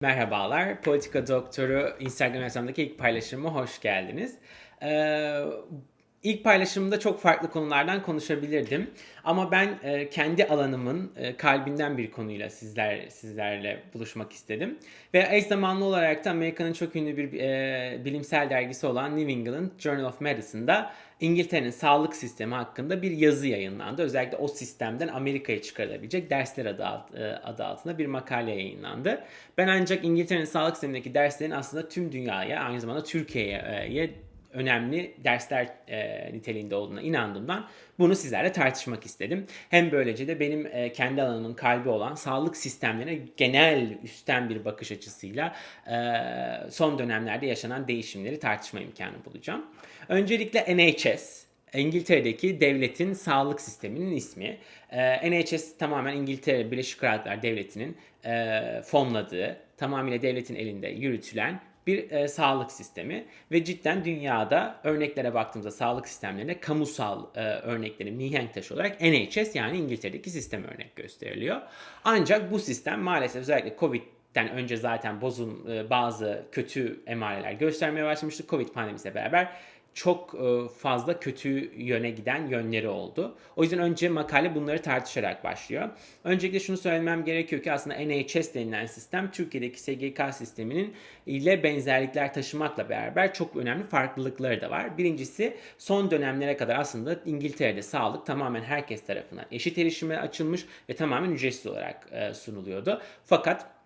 Merhabalar, Politika Doktoru Instagram hesabımdaki ilk paylaşımıma hoş geldiniz. Ee, ilk paylaşımda çok farklı konulardan konuşabilirdim. Ama ben e, kendi alanımın e, kalbinden bir konuyla sizler sizlerle buluşmak istedim. Ve eş zamanlı olarak da Amerika'nın çok ünlü bir e, bilimsel dergisi olan New England Journal of Medicine'da İngiltere'nin sağlık sistemi hakkında bir yazı yayınlandı. Özellikle o sistemden Amerika'ya çıkarılabilecek dersler adı, e, adı altında bir makale yayınlandı. Ben ancak İngiltere'nin sağlık sistemindeki derslerin aslında tüm dünyaya, aynı zamanda Türkiye'ye önemli dersler e, niteliğinde olduğuna inandığımdan bunu sizlerle tartışmak istedim. Hem böylece de benim e, kendi alanımın kalbi olan sağlık sistemlerine genel üstten bir bakış açısıyla e, son dönemlerde yaşanan değişimleri tartışma imkanı bulacağım. Öncelikle NHS, İngiltere'deki devletin sağlık sisteminin ismi. Ee, NHS tamamen İngiltere Birleşik Krallıklar Devleti'nin e, fonladığı, tamamıyla devletin elinde yürütülen bir e, sağlık sistemi ve cidden dünyada örneklere baktığımızda sağlık sistemlerine kamusal e, örneklerin mihenk taşı olarak NHS yani İngiltere'deki sistem örnek gösteriliyor. Ancak bu sistem maalesef özellikle Covid'den önce zaten bozun e, bazı kötü emareler göstermeye başlamıştı. Covid pandemisiyle beraber çok e, fazla kötü yöne giden yönleri oldu. O yüzden önce makale bunları tartışarak başlıyor. Öncelikle şunu söylemem gerekiyor ki aslında NHS denilen sistem Türkiye'deki SGK sisteminin ile benzerlikler taşımakla beraber çok önemli farklılıkları da var. Birincisi son dönemlere kadar aslında İngiltere'de sağlık tamamen herkes tarafından eşit erişime açılmış ve tamamen ücretsiz olarak e, sunuluyordu. Fakat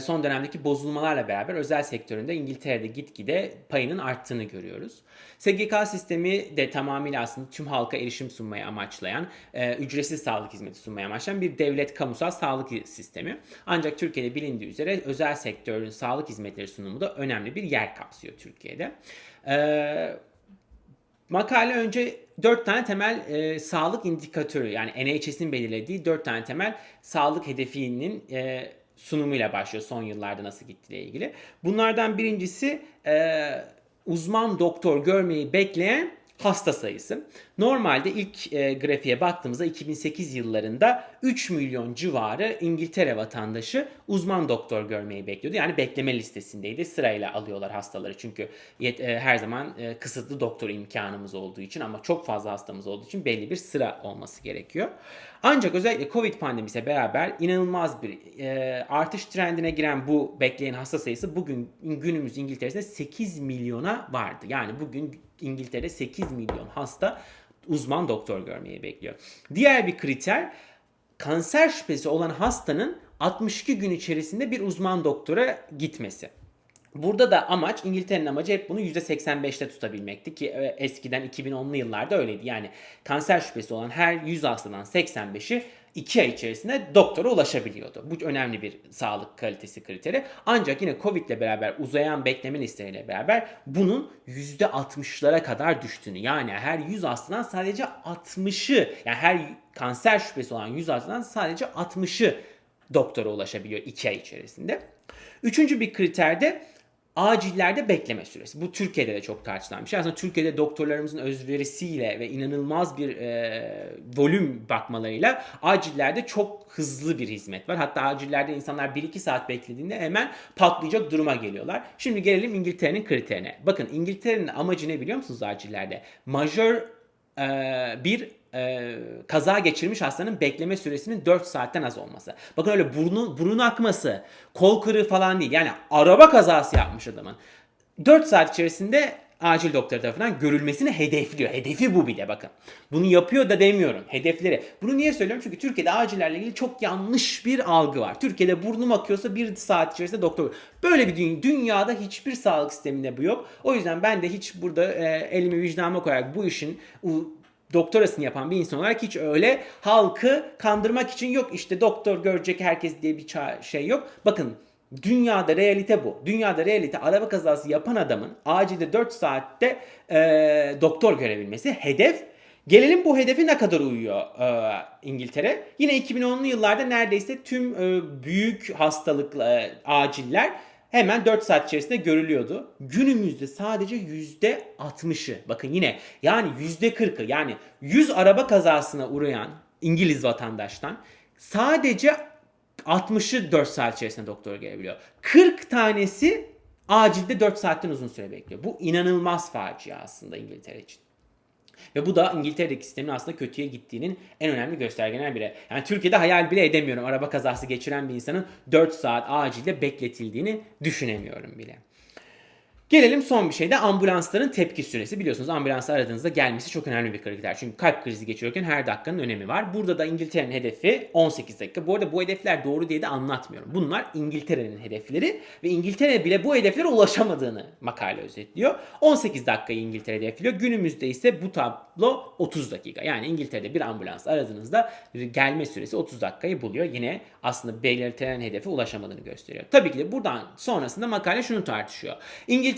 son dönemdeki bozulmalarla beraber özel sektöründe İngiltere'de gitgide payının arttığını görüyoruz. SGK sistemi de tamamıyla aslında tüm halka erişim sunmayı amaçlayan, e, ücretsiz sağlık hizmeti sunmayı amaçlayan bir devlet kamusal sağlık sistemi. Ancak Türkiye'de bilindiği üzere özel sektörün sağlık hizmetleri sunumu da önemli bir yer kapsıyor Türkiye'de. E, Makale önce 4 tane temel e, sağlık indikatörü yani NHS'in belirlediği 4 tane temel sağlık hedefinin e, sunumuyla başlıyor son yıllarda nasıl gittiğiyle ilgili. Bunlardan birincisi e, uzman doktor görmeyi bekleyen hasta sayısı. Normalde ilk e, grafiğe baktığımızda 2008 yıllarında 3 milyon civarı İngiltere vatandaşı uzman doktor görmeyi bekliyordu. Yani bekleme listesindeydi. Sırayla alıyorlar hastaları. Çünkü yet, e, her zaman e, kısıtlı doktor imkanımız olduğu için ama çok fazla hastamız olduğu için belli bir sıra olması gerekiyor. Ancak özellikle Covid pandemisiyle beraber inanılmaz bir e, artış trendine giren bu bekleyen hasta sayısı bugün günümüz İngiltere'de 8 milyona vardı. Yani bugün İngiltere'de 8 milyon hasta uzman doktor görmeyi bekliyor. Diğer bir kriter kanser şüphesi olan hastanın 62 gün içerisinde bir uzman doktora gitmesi. Burada da amaç İngiltere'nin amacı hep bunu %85'te tutabilmekti ki e, eskiden 2010'lu yıllarda öyleydi. Yani kanser şüphesi olan her 100 hastadan 85'i 2 ay içerisinde doktora ulaşabiliyordu. Bu önemli bir sağlık kalitesi kriteri. Ancak yine Covid ile beraber uzayan bekleme listeleriyle beraber bunun %60'lara kadar düştüğünü yani her 100 hastadan sadece 60'ı yani her kanser şüphesi olan 100 hastadan sadece 60'ı doktora ulaşabiliyor 2 ay içerisinde. Üçüncü bir kriter de acillerde bekleme süresi. Bu Türkiye'de de çok tartışılan bir şey. Aslında Türkiye'de doktorlarımızın özverisiyle ve inanılmaz bir e, volüm bakmalarıyla acillerde çok hızlı bir hizmet var. Hatta acillerde insanlar 1-2 saat beklediğinde hemen patlayacak duruma geliyorlar. Şimdi gelelim İngiltere'nin kriterine. Bakın İngiltere'nin amacı ne biliyor musunuz acillerde? Majör e, bir e, kaza geçirmiş hastanın bekleme süresinin 4 saatten az olması. Bakın öyle burnu, burun akması, kol kırığı falan değil. Yani araba kazası yapmış adamın. 4 saat içerisinde acil doktor tarafından görülmesini hedefliyor. Hedefi bu bir de bakın. Bunu yapıyor da demiyorum. Hedefleri. Bunu niye söylüyorum? Çünkü Türkiye'de acillerle ilgili çok yanlış bir algı var. Türkiye'de burnum akıyorsa bir saat içerisinde doktor. Böyle bir dünya, dünyada hiçbir sağlık sisteminde bu yok. O yüzden ben de hiç burada e, elimi vicdanıma koyarak bu işin doktorasını yapan bir insan olarak hiç öyle halkı kandırmak için yok işte doktor görecek herkes diye bir şey yok. Bakın dünyada realite bu. Dünyada realite araba kazası yapan adamın acilde 4 saatte e, doktor görebilmesi. Hedef Gelelim bu hedefe ne kadar uyuyor e, İngiltere? Yine 2010'lu yıllarda neredeyse tüm e, büyük hastalık e, aciller hemen 4 saat içerisinde görülüyordu. Günümüzde sadece %60'ı bakın yine yani %40'ı yani 100 araba kazasına uğrayan İngiliz vatandaştan sadece 60'ı 4 saat içerisinde doktora gelebiliyor. 40 tanesi acilde 4 saatten uzun süre bekliyor. Bu inanılmaz facia aslında İngiltere için. Ve bu da İngiltere'deki sistemin aslında kötüye gittiğinin en önemli göstergelerinden biri. Yani Türkiye'de hayal bile edemiyorum. Araba kazası geçiren bir insanın 4 saat acilde bekletildiğini düşünemiyorum bile. Gelelim son bir şeyde ambulansların tepki süresi. Biliyorsunuz ambulansı aradığınızda gelmesi çok önemli bir kriter. Çünkü kalp krizi geçiyorken her dakikanın önemi var. Burada da İngiltere'nin hedefi 18 dakika. Bu arada bu hedefler doğru diye de anlatmıyorum. Bunlar İngiltere'nin hedefleri ve İngiltere bile bu hedeflere ulaşamadığını makale özetliyor. 18 dakikayı İngiltere hedefliyor. Günümüzde ise bu tablo 30 dakika. Yani İngiltere'de bir ambulans aradığınızda gelme süresi 30 dakikayı buluyor. Yine aslında belirtilen hedefe ulaşamadığını gösteriyor. Tabii ki de buradan sonrasında makale şunu tartışıyor. İngiltere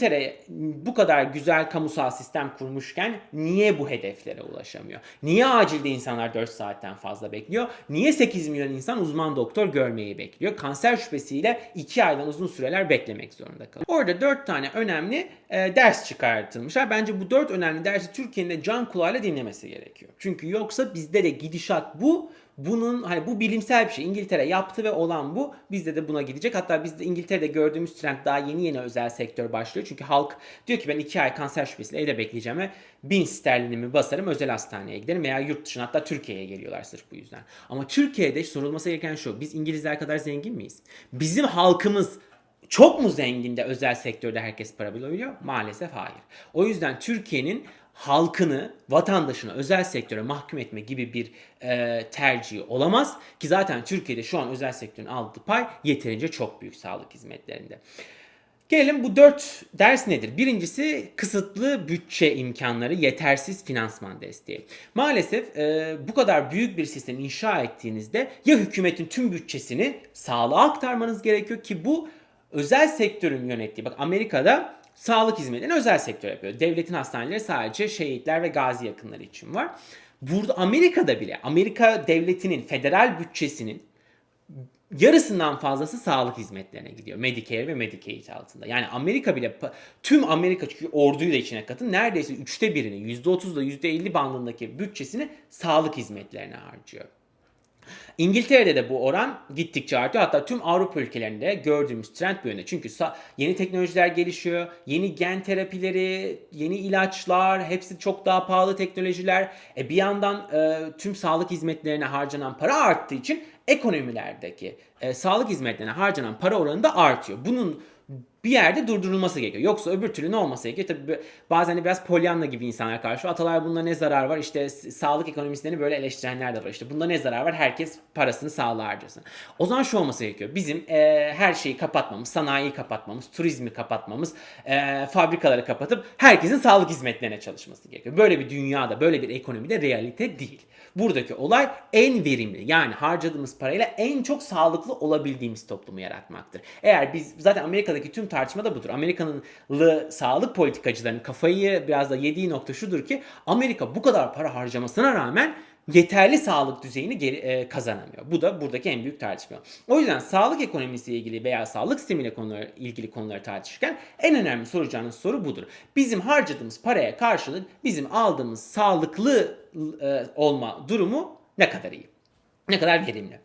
bu kadar güzel kamusal sistem kurmuşken niye bu hedeflere ulaşamıyor? Niye acilde insanlar 4 saatten fazla bekliyor? Niye 8 milyon insan uzman doktor görmeyi bekliyor? Kanser şüphesiyle 2 aydan uzun süreler beklemek zorunda kalıyor. Orada 4 tane önemli e, ders çıkartılmışlar. Bence bu 4 önemli dersi Türkiye'nin de can kulağıyla dinlemesi gerekiyor. Çünkü yoksa bizde de gidişat bu bunun hani bu bilimsel bir şey. İngiltere yaptı ve olan bu. Bizde de buna gidecek. Hatta bizde İngiltere'de gördüğümüz trend daha yeni yeni özel sektör başlıyor. Çünkü halk diyor ki ben iki ay kanser şüphesiyle evde bekleyeceğim ve bin sterlinimi basarım özel hastaneye giderim veya yurt dışına hatta Türkiye'ye geliyorlar sırf bu yüzden. Ama Türkiye'de sorulması gereken şu. Biz İngilizler kadar zengin miyiz? Bizim halkımız çok mu zengin de özel sektörde herkes para bulabiliyor? Maalesef hayır. O yüzden Türkiye'nin halkını, vatandaşını özel sektöre mahkum etme gibi bir e, tercihi olamaz. Ki zaten Türkiye'de şu an özel sektörün aldığı pay yeterince çok büyük sağlık hizmetlerinde. Gelelim bu dört ders nedir? Birincisi kısıtlı bütçe imkanları, yetersiz finansman desteği. Maalesef e, bu kadar büyük bir sistem inşa ettiğinizde ya hükümetin tüm bütçesini sağlığa aktarmanız gerekiyor ki bu özel sektörün yönettiği. Bak Amerika'da sağlık hizmetlerini özel sektör yapıyor. Devletin hastaneleri sadece şehitler ve gazi yakınları için var. Burada Amerika'da bile Amerika devletinin federal bütçesinin yarısından fazlası sağlık hizmetlerine gidiyor. Medicare ve Medicaid altında. Yani Amerika bile tüm Amerika çünkü orduyu da içine katın neredeyse üçte birini %30 ile %50 bandındaki bütçesini sağlık hizmetlerine harcıyor. İngiltere'de de bu oran gittikçe artıyor. Hatta tüm Avrupa ülkelerinde gördüğümüz trend bu yönde. Çünkü yeni teknolojiler gelişiyor. Yeni gen terapileri, yeni ilaçlar, hepsi çok daha pahalı teknolojiler. E bir yandan e, tüm sağlık hizmetlerine harcanan para arttığı için ekonomilerdeki e, sağlık hizmetlerine harcanan para oranı da artıyor. Bunun bir yerde durdurulması gerekiyor. Yoksa öbür türlü ne olması gerekiyor? Tabii bazen de biraz polyanla gibi insanlar karşı. Atalar bunda ne zarar var? İşte sağlık ekonomistlerini böyle eleştirenler de var. İşte bunda ne zarar var? Herkes parasını sağlığa harcasın. O zaman şu olması gerekiyor. Bizim e, her şeyi kapatmamız, sanayiyi kapatmamız, turizmi kapatmamız, e, fabrikaları kapatıp herkesin sağlık hizmetlerine çalışması gerekiyor. Böyle bir dünyada, böyle bir ekonomide realite değil. Buradaki olay en verimli yani harcadığımız parayla en çok sağlıklı olabildiğimiz toplumu yaratmaktır. Eğer biz zaten Amerika'daki tüm tartışma da budur. Amerika'nın sağlık politikacılarının kafayı biraz da yediği nokta şudur ki Amerika bu kadar para harcamasına rağmen yeterli sağlık düzeyini geri, e, kazanamıyor. Bu da buradaki en büyük tartışma. O yüzden sağlık ekonomisiyle ilgili veya sağlık sistemiyle konuları, ilgili konuları tartışırken en önemli soracağınız soru budur. Bizim harcadığımız paraya karşılık bizim aldığımız sağlıklı e, olma durumu ne kadar iyi? Ne kadar verimli?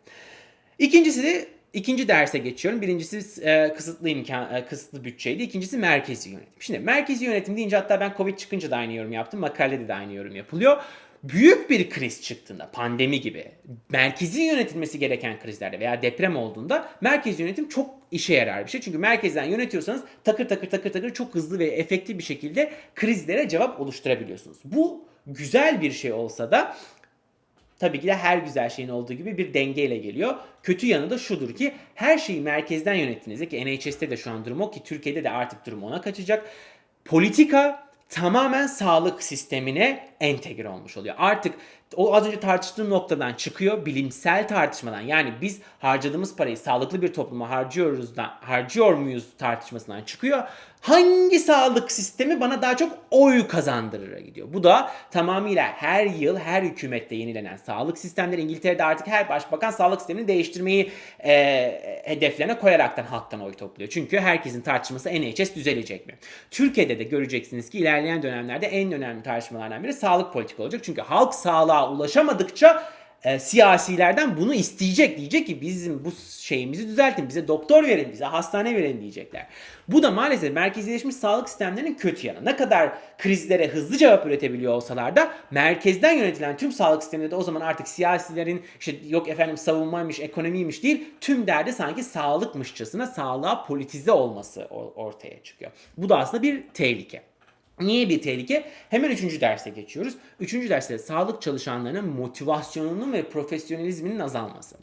İkincisi de İkinci derse geçiyorum. Birincisi e, kısıtlı imkan, e, kısıtlı bütçeydi. İkincisi merkezi yönetim. Şimdi merkezi yönetim deyince hatta ben Covid çıkınca da aynı yorum yaptım. Makalede de aynı yorum yapılıyor büyük bir kriz çıktığında pandemi gibi merkezi yönetilmesi gereken krizlerde veya deprem olduğunda merkezi yönetim çok işe yarar bir şey. Çünkü merkezden yönetiyorsanız takır takır takır takır çok hızlı ve efektif bir şekilde krizlere cevap oluşturabiliyorsunuz. Bu güzel bir şey olsa da tabii ki de her güzel şeyin olduğu gibi bir dengeyle geliyor. Kötü yanı da şudur ki her şeyi merkezden yönettiğinizde ki NHS'te de şu an durum o ki Türkiye'de de artık durum ona kaçacak. Politika tamamen sağlık sistemine entegre olmuş oluyor. Artık o az önce tartıştığım noktadan çıkıyor bilimsel tartışmadan. Yani biz harcadığımız parayı sağlıklı bir topluma harcıyoruz da harcıyor muyuz tartışmasından çıkıyor. Hangi sağlık sistemi bana daha çok oy kazandırır gidiyor. Bu da tamamıyla her yıl her hükümette yenilenen sağlık sistemleri İngiltere'de artık her başbakan sağlık sistemini değiştirmeyi e, hedeflerine koyaraktan halktan oy topluyor. Çünkü herkesin tartışması NHS düzelecek mi? Türkiye'de de göreceksiniz ki ilerleyen dönemlerde en önemli tartışmalardan biri sağlık politika olacak. Çünkü halk sağlığa ulaşamadıkça e, siyasilerden bunu isteyecek. Diyecek ki bizim bu şeyimizi düzeltin, bize doktor verin, bize hastane verin diyecekler. Bu da maalesef merkezileşmiş sağlık sistemlerinin kötü yanı. Ne kadar krizlere hızlı cevap üretebiliyor olsalar da merkezden yönetilen tüm sağlık sisteminde de o zaman artık siyasilerin işte yok efendim savunmaymış, ekonomiymiş değil tüm derdi sanki sağlıkmışçasına sağlığa politize olması or- ortaya çıkıyor. Bu da aslında bir tehlike. Niye bir tehlike? Hemen üçüncü derse geçiyoruz. Üçüncü derste sağlık çalışanlarının motivasyonunun ve profesyonelizminin azalması.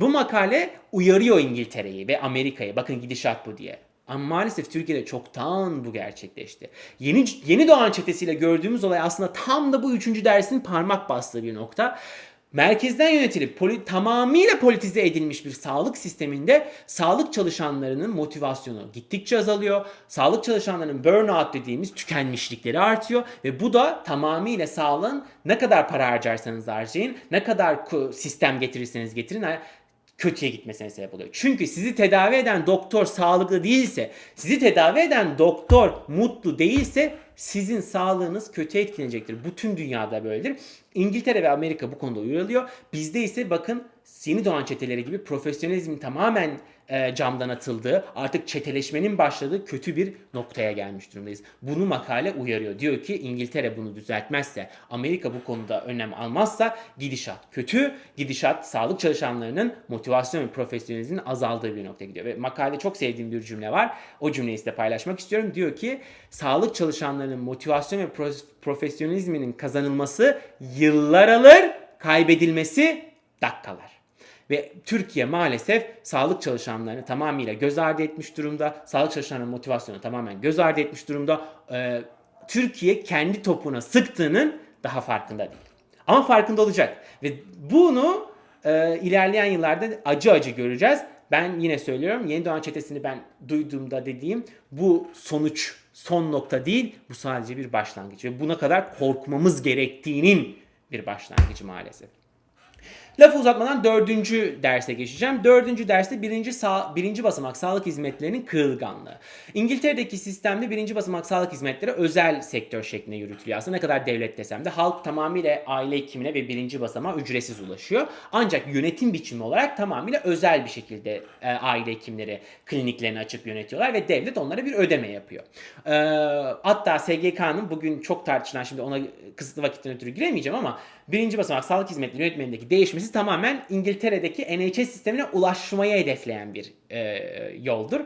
Bu makale uyarıyor İngiltere'yi ve Amerika'yı. Bakın gidişat bu diye. Ama maalesef Türkiye'de çoktan bu gerçekleşti. Yeni yeni doğan çetesiyle gördüğümüz olay aslında tam da bu üçüncü dersin parmak bastığı bir nokta merkezden yönetilip poli, tamamıyla politize edilmiş bir sağlık sisteminde sağlık çalışanlarının motivasyonu gittikçe azalıyor. Sağlık çalışanlarının burnout dediğimiz tükenmişlikleri artıyor ve bu da tamamıyla sağlığın ne kadar para harcarsanız harcayın, ne kadar sistem getirirseniz getirin kötüye gitmesine sebep oluyor. Çünkü sizi tedavi eden doktor sağlıklı değilse, sizi tedavi eden doktor mutlu değilse sizin sağlığınız kötü etkilenecektir. Bu tüm dünyada böyledir. İngiltere ve Amerika bu konuda uyarılıyor. Bizde ise bakın yeni doğan çeteleri gibi profesyonelizmin tamamen e, camdan atıldığı, artık çeteleşmenin başladığı kötü bir noktaya gelmiş durumdayız. Bunu makale uyarıyor. Diyor ki İngiltere bunu düzeltmezse, Amerika bu konuda önlem almazsa gidişat kötü. Gidişat sağlık çalışanlarının motivasyon ve profesyonelizmin azaldığı bir noktaya gidiyor. Ve makalede çok sevdiğim bir cümle var. O cümleyi size paylaşmak istiyorum. Diyor ki sağlık çalışanlarının motivasyon ve pro- profesyonelizminin kazanılması yıllar alır, kaybedilmesi dakikalar. Ve Türkiye maalesef sağlık çalışanlarını tamamıyla göz ardı etmiş durumda. Sağlık çalışanlarının motivasyonu tamamen göz ardı etmiş durumda. Ee, Türkiye kendi topuna sıktığının daha farkında değil. Ama farkında olacak. Ve bunu e, ilerleyen yıllarda acı acı göreceğiz. Ben yine söylüyorum yeni doğan çetesini ben duyduğumda dediğim bu sonuç son nokta değil. Bu sadece bir başlangıç. Ve buna kadar korkmamız gerektiğinin bir başlangıcı maalesef. Lafı uzatmadan dördüncü derse geçeceğim. Dördüncü derste birinci, sağ, birinci basamak sağlık hizmetlerinin kırılganlığı. İngiltere'deki sistemde birinci basamak sağlık hizmetleri özel sektör şeklinde yürütülüyor. Aslında ne kadar devlet desem de halk tamamıyla aile hekimine ve birinci basamağa ücretsiz ulaşıyor. Ancak yönetim biçimi olarak tamamıyla özel bir şekilde e, aile hekimleri kliniklerini açıp yönetiyorlar ve devlet onlara bir ödeme yapıyor. E, hatta SGK'nın bugün çok tartışılan şimdi ona kısıtlı vakitten ötürü giremeyeceğim ama birinci basamak sağlık hizmetleri yönetmenindeki değişmesi tamamen İngiltere'deki NHS sistemine ulaşmayı hedefleyen bir e, yoldur.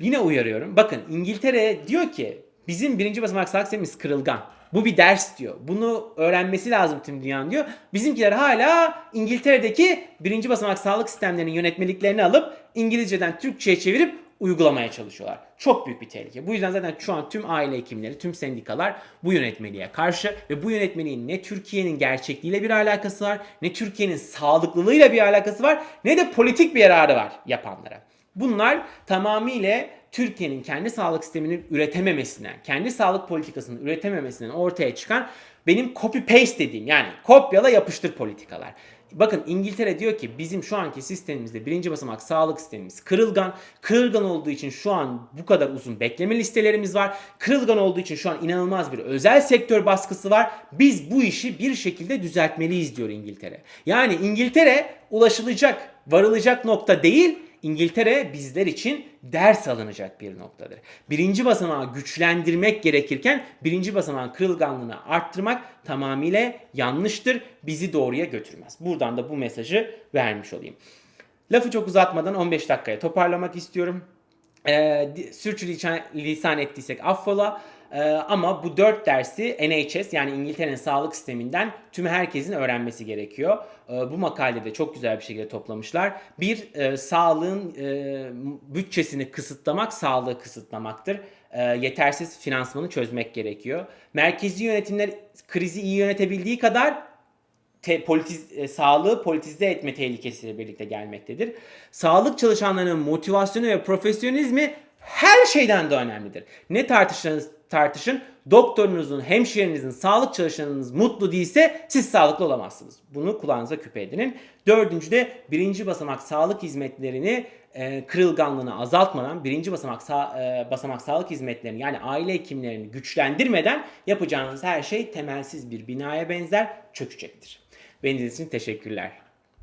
Yine uyarıyorum. Bakın İngiltere diyor ki bizim birinci basamak sağlık sistemimiz kırılgan. Bu bir ders diyor. Bunu öğrenmesi lazım tüm dünyanın diyor. Bizimkiler hala İngiltere'deki birinci basamak sağlık sistemlerinin yönetmeliklerini alıp İngilizceden Türkçe'ye çevirip uygulamaya çalışıyorlar. Çok büyük bir tehlike. Bu yüzden zaten şu an tüm aile hekimleri, tüm sendikalar bu yönetmeliğe karşı ve bu yönetmeliğin ne Türkiye'nin gerçekliğiyle bir alakası var, ne Türkiye'nin sağlıklılığıyla bir alakası var, ne de politik bir yararı var yapanlara. Bunlar tamamıyla Türkiye'nin kendi sağlık sistemini üretememesinden, kendi sağlık politikasını üretememesinden ortaya çıkan benim copy paste dediğim yani kopyala yapıştır politikalar. Bakın İngiltere diyor ki bizim şu anki sistemimizde birinci basamak sağlık sistemimiz kırılgan. Kırılgan olduğu için şu an bu kadar uzun bekleme listelerimiz var. Kırılgan olduğu için şu an inanılmaz bir özel sektör baskısı var. Biz bu işi bir şekilde düzeltmeliyiz diyor İngiltere. Yani İngiltere ulaşılacak, varılacak nokta değil. İngiltere bizler için ders alınacak bir noktadır. Birinci basamağı güçlendirmek gerekirken birinci basamağın kırılganlığını arttırmak tamamıyla yanlıştır. Bizi doğruya götürmez. Buradan da bu mesajı vermiş olayım. Lafı çok uzatmadan 15 dakikaya toparlamak istiyorum. Ee, sürçülisan lisan ettiysek affola. Ee, ama bu dört dersi NHS yani İngiltere'nin sağlık sisteminden tüm herkesin öğrenmesi gerekiyor. Ee, bu makalede çok güzel bir şekilde toplamışlar. Bir, e, sağlığın e, bütçesini kısıtlamak sağlığı kısıtlamaktır. E, yetersiz finansmanı çözmek gerekiyor. Merkezi yönetimler krizi iyi yönetebildiği kadar te, politiz, e, sağlığı politize etme tehlikesiyle birlikte gelmektedir. Sağlık çalışanlarının motivasyonu ve profesyonelizmi her şeyden de önemlidir. Ne tartışırsanız tartışın. Doktorunuzun, hemşirenizin, sağlık çalışanınız mutlu değilse siz sağlıklı olamazsınız. Bunu kulağınıza küpe edinin. Dördüncü de birinci basamak sağlık hizmetlerini e, kırılganlığını azaltmadan, birinci basamak sağ, e, basamak sağlık hizmetlerini yani aile hekimlerini güçlendirmeden yapacağınız her şey temelsiz bir binaya benzer çökecektir. Beni dinlediğiniz için teşekkürler.